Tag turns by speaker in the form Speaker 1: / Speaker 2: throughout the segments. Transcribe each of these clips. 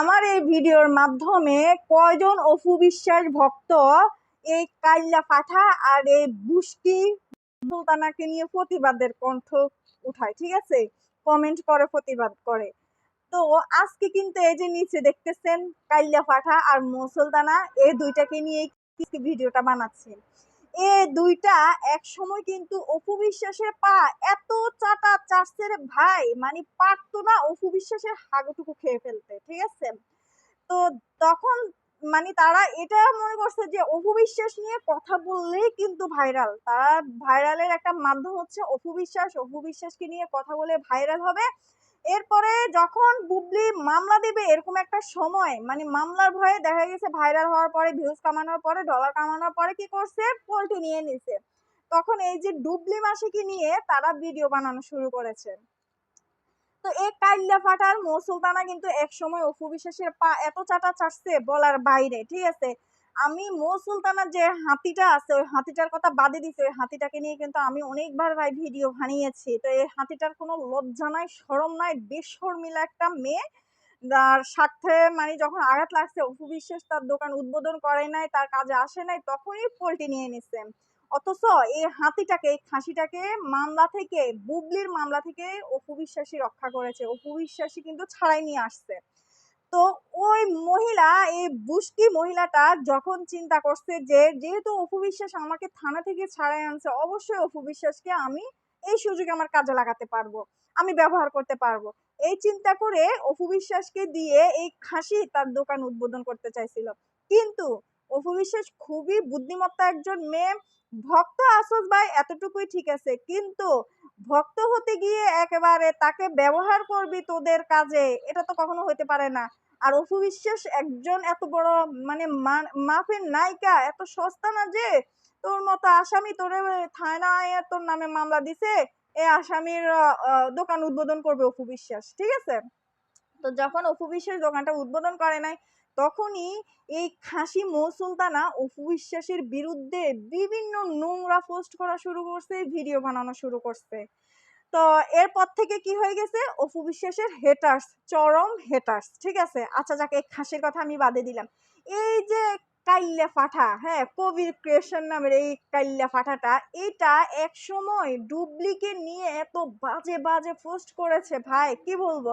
Speaker 1: আমার এই ভিডিওর মাধ্যমে কয়জন অপু বিশ্বাস ভক্ত এই কাইল্লা পাঠা আর এই বুষ্টি সুলতানাকে নিয়ে প্রতিবাদের কণ্ঠ উঠায়, ঠিক আছে? কমেন্ট করে, প্রতিবাদ করে। তো আজকে কিন্তু এই যে নিচে দেখতেছেন কাইল্লা পাঠা আর মুসলতানা এই দুইটাকে নিয়ে ভিডিওটা বানাচ্ছি এ দুইটা এক সময় কিন্তু অপু বিশ্বাসের পা এত চাটা চাটছে রে ভাই মানে পারতো না অপু বিশ্বাসের হাগুটুকু খেয়ে ফেলতে, ঠিক আছে? তো তখন মানে তারা এটা মনে করছে যে অপু বিশ্বাস নিয়ে কথা বললেই কিন্তু ভাইরাল। তারা ভাইরালের একটা মাধ্যম হচ্ছে অপু বিশ্বাস। অপু বিশ্বাসকে নিয়ে কথা বলে ভাইরাল হবে। এরপরে যখন বুবলি মামলা দিবে এরকম একটা সময় মানে মামলার ভয়ে দেখা গেছে ভাইরাল হওয়ার পরে ভিউজ কামানোর পরে ডলার কামানোর পরে কি করছে? পোল্ট্রি নিয়ে নিছে। তখন এই যে ডুবলি মাসিকে নিয়ে তারা ভিডিও বানানো শুরু করেছে। তো এই কাইল্লা ফাটার মৌ সুলতানা কিন্তু এক সময় অপু বিশ্বাসের পা এত চাটা চাটছে বলার বাইরে, ঠিক আছে? আমি মৌ সুলতানার যে হাতিটা আছে, ওই হাতিটার কথা বাদে দিছে। ওই হাতিটাকে নিয়ে কিন্তু আমি অনেকবার ভাই ভিডিও বানিয়েছি। তো এই হাতিটার কোনো লজ্জা নাই সরম নাই, বেশর্মিলা একটা মেয়ে। আর স্বার্থে মানে যখন আঘাত লাগছে, অপু বিশ্বাস তার দোকান উদ্বোধন করে নাই, তার কাজে আসে নাই, তখনই পোল্ট্রি নিয়ে নিছে। অথচ এই হাতিটাকে, এই খাসিটাকে মামলা থেকে, বুবলির মামলা থেকে অপু বিশ্বাসী রক্ষা করেছে। অপু বিশ্বাসী কিন্তু ছাড়াই নিয়ে আসছে। তো ওই মহিলা, এই বুস্কি মহিলাটা যখন চিন্তা করছে যে, যেহেতু অপু বিশ্বাস আমাকে থানা থেকে ছাড়াই আনছে, অবশ্যই অপু বিশ্বাসকে আমি এই সুযোগে আমার কাজে লাগাতে পারব, আমি ব্যবহার করতে পারব। এই চিন্তা করে অপু বিশ্বাসকে দিয়ে এই খাসি তার দোকান উদ্বোধন করতে চাইছিল। কিন্তু অপু বিশ্বাস খুবই বুদ্ধিমত্তা একজন মেয়ে। ভক্ত আসস ভাই এতটুকুই ঠিক আছে, কিন্তু ভক্ত হতে গিয়ে একেবারে তাকে ব্যবহার করবি তোদের কাজে, এটা তো কখনো হতে পারে না। আর অপু বিশ্বাস একজন এত বড় মানে মাফের নায়িকা, এত সস্তা না যে তোর মতো আসামি তোরে থানায় তোর নামে মামলা দিছে, এ আসামির দোকান উদ্বোধন করবে অপু বিশ্বাস ঠিক আছে? তো যখন অপু বিশ্বাস দোকানটা উদ্বোধন করে নাই তখনই এই খাসি মৌ সুলতানা অপু বিশ্বাসের বিরুদ্ধে বিভিন্ন নোংরা পোস্ট করা শুরু করছে, ভিডিও বানানো শুরু করছে। তো এরপর থেকে কি হয়ে গেছে? অপু বিশ্বাসের হেটার্স চরম হেটার্স ঠিক আছে? আচ্ছা যাকে খাসির কথা আমি বাদে দিলাম। এই যে কাইল্লা ফাটা হ্যাঁ কবির ক্রিয়েশন নামের এই কাইল্লা ফাটাটা এটা এক সময় ডুপ্লিকেট নিয়ে এত বাজে বাজে পোস্ট করেছে, ভাই, কি বলব?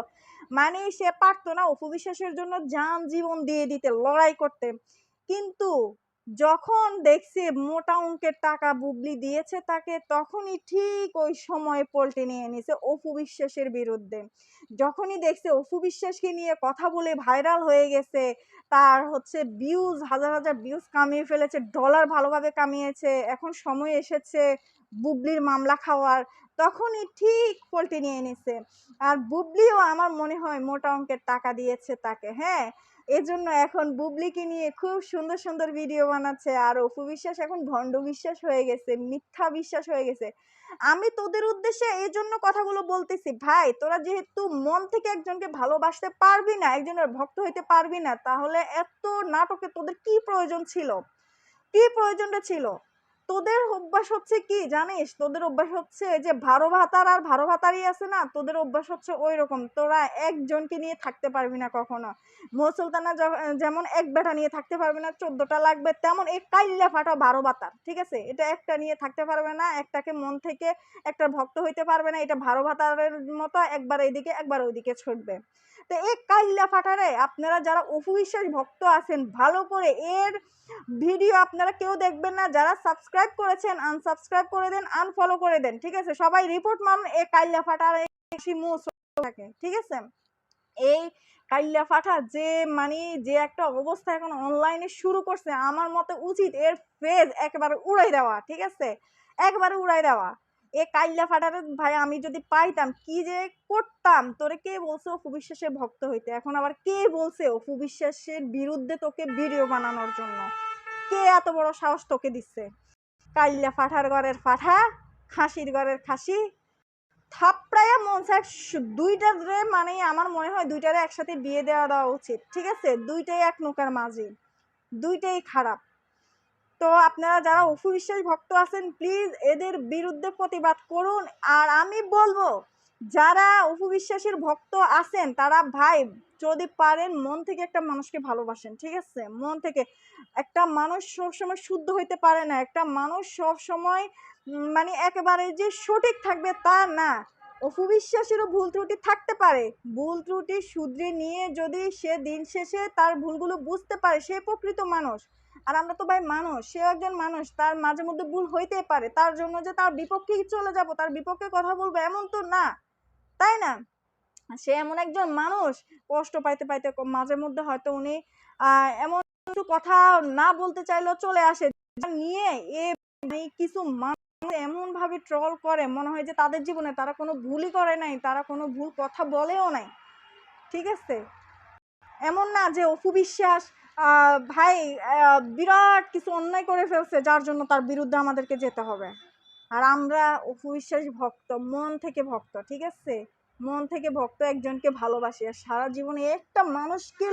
Speaker 1: মানে সে পারতো না অপু বিশ্বাসের জন্য যান জীবন দিয়ে দিতে, লড়াই করতে। কিন্তু যখন দেখছে মোটা অঙ্কের টাকা বুবলি দিয়েছে তাকে, তখনই ঠিক ওই সময় পল্টে নিয়ে নিছে অপু বিশ্বাসের বিরুদ্ধে। যখনই দেখছে অপু বিশ্বাসকে নিয়ে কথা বলে ভাইরাল হয়ে গেছে, তার হচ্ছে ভিউজ হাজার হাজার ভিউজ কামিয়ে ফেলেছে ডলার ভালোভাবে কামিয়েছে, এখন সময় এসেছে বুবলির মামলা খাওয়ার, তখনই ঠিক পল্টে নিয়ে নিছে। আর বুবলিও আমার মনে হয় মোটা অঙ্কের টাকা দিয়েছে তাকে হ্যাঁ? এজন্য এখন বুবলিকে নিয়ে খুব সুন্দর সুন্দর ভিডিও বানাচ্ছে আর অপু বিশ্বাস এখন ভণ্ড বিশ্বাস হয়ে গেছে, মিথ্যা বিশ্বাস হয়ে গেছে। আমি তোদের উদ্দেশ্যে এই জন্য কথাগুলো বলতেছি, ভাই, তোরা যেহেতু মন থেকে একজনকে ভালোবাসতে পারবি না, একজনের ভক্ত হইতে পারবি না, তাহলে এত নাটকে তোদের কি প্রয়োজন ছিল? কি প্রয়োজনটা ছিল? তোদের অভ্যাস হচ্ছে কি জানিস? তোদের অভ্যাস হচ্ছে যে ভারো ভাতার আর ভারো ভাতারই আছে না? তোদের অভ্যাস হচ্ছে ওই রকম তোরা একজনকে নিয়ে থাকতে পারবি না কখনো। মুসলতানা যেমন এক বেটা নিয়ে থাকতে পারবে না, চোদ্দটা লাগবে, তেমন এই কাইল্লা ফাটা বারো বাতার ঠিক আছে? এটা একটা নিয়ে থাকতে পারবে না, একটাকে মন থেকে একটা ভক্ত হইতে পারবে না, এটা ভারো ভাতারের মতো একবার এইদিকে একবার ওইদিকে ছুটবে। তো এই কাইল্লা ফাটারে আপনারা যারা অপুবিশ্বাস ভক্ত আছেন, ভালো করে এর ভিডিও আপনারা কেউ দেখবেন না, যারা সাবস্ক্রাইব করেছেন আনসাবস্ক্রাইব করে দেন আনফলো করে দেন, ঠিক আছে? সবাই রিপোর্ট মারুন, এই কাইল্লা ফাটার বেশি থাকে, ঠিক আছে? এই কাইল্লা ফাটা যে মানে যে একটা অবস্থা এখন অনলাইনে শুরু করছে, আমার মতে উচিত এর ফেজ একেবারে উড়াই দেওয়া, ঠিক আছে? একবারে উড়াই দেওয়া। এ কাইল্লা ফাটারে ভাই আমি যদি পাইতাম, কি যে করতাম? তোরে কে বলছে অপু বিশ্বাসের ভক্ত হইতে? এখন আবার কে বলছে অপু বিশ্বাসের বিরুদ্ধে তোকে ভিডিও বানানোর জন্য? কে এত বড় সাহস তোকে দিচ্ছে? কাইল্লা ফাঠার ঘরের ফাঠা, খাসির ঘরের খাসি। থাপড়াইয়া মন চায় দুইটা মানে আমার মনে হয় দুইটারে একসাথে বিয়ে দেওয়া দেওয়া উচিত, ঠিক আছে? দুইটাই এক নৌকার মাঝে, দুইটাই খারাপ। তো আপনারা যারা অফু বিশ্বাস ভক্ত আছেন প্লিজ এদের বিরুদ্ধে প্রতিবাদ করুন। আর আমি বলব যারা অপু বিশ্বাসের ভক্ত আছেন, তারা ভাই, যদি পারেন মন থেকে একটা মানুষকে ভালোবাসেন, ঠিক আছে? মন থেকে। একটা মানুষ সবসময় শুদ্ধ হইতে পারে না। একটা মানুষ সব সময় মানে একেবারে যে সঠিক থাকবে তা না। অপু বিশ্বাসেরও ভুল ত্রুটি থাকতে পারে। ভুল ত্রুটি শুধরে নিয়ে যদি সে দিন শেষে তার ভুলগুলো বুঝতে পারে, সে প্রকৃত মানুষ। আর আমরা তো ভাই মানুষ সে একজন মানুষ, তার মাঝে মধ্যে ভুল হইতেই পারে। তার জন্য যে তার বিপক্ষেই চলে যাব, তার বিপক্ষে কথা বলব এমন তো না। তাই না? সে এমন একজন মানুষ, কষ্ট পাইতে পাইতে মাঝে মধ্যে হয়তো উনি এমন কিছু কথা না বলতে চাইলেও চলে আসে। নিয়ে এ মানে কিছু মানুষ এমন ভাবে ট্রল করে, মনে হয় যে তাদের জীবনে তারা কোনো ভুলই করে নাই, তারা কোনো ভুল কথা বলেও নাই। ঠিক আছে? এমন না যে অপু বিশ্বাস ভাই বিরাট কিছু অন্যায় করে ফেলছে, যার জন্য তার বিরুদ্ধে আমাদেরকে যেতে হবে। আর আমরা অপু বিশ্বাস ভক্ত, মন থেকে ভক্ত, ঠিক আছে? মন থেকে ভক্ত একজনকে ভালোবাসি আর সারা জীবনে একটা মানুষকে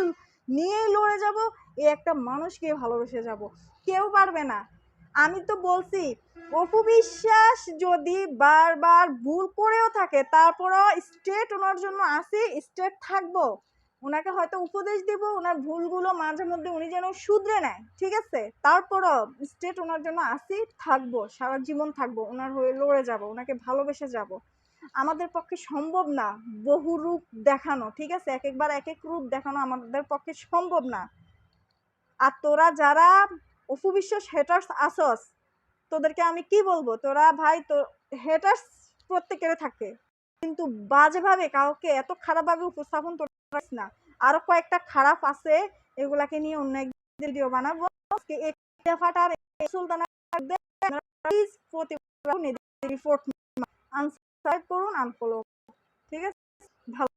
Speaker 1: নিয়েই লড়ে যাব, এ একটা মানুষকে ভালোবেসে যাব। কেউ পারবে না। আমি তো বলছি অপু বিশ্বাস যদি বারবার ভুল করেও থাকে, তারপরও স্ট্রেট ওনার জন্য আসি স্ট্রেট থাকব। ওনাকে হয়তো উপদেশ দিব, ওনার ভুলগুলো মাঝে মধ্যে উনি যেন শুধরে নেয়, ঠিক আছে? তারপরও স্টেট ওনার জন্য আসি, থাকব, সারা জীবন থাকব, ওনার হয়ে লড়ে যাব, ওনাকে ভালোবেসে যাব। আমাদের পক্ষে সম্ভব না বহু রূপ দেখানো, ঠিক আছে? এক একবার এক এক রূপ দেখানো আমাদের পক্ষে সম্ভব না। আর তোরা যারা অপু বিশ্বাস হেটার্স আসস, তোদেরকে আমি কি বলব? তোরা ভাই তো হেটার্স প্রত্যেকের থাকে। কিন্তু বাজেভাবে কাউকে এত খারাপভাবে উপস্থাপন না। আরও কয়েকটা খারাপ আছে, এগুলাকে নিয়ে অন্য এক ভিডিও বানাবো। ফাটার সুলতানা প্লিজ করুন আনফলো ঠিক আছে? ভালো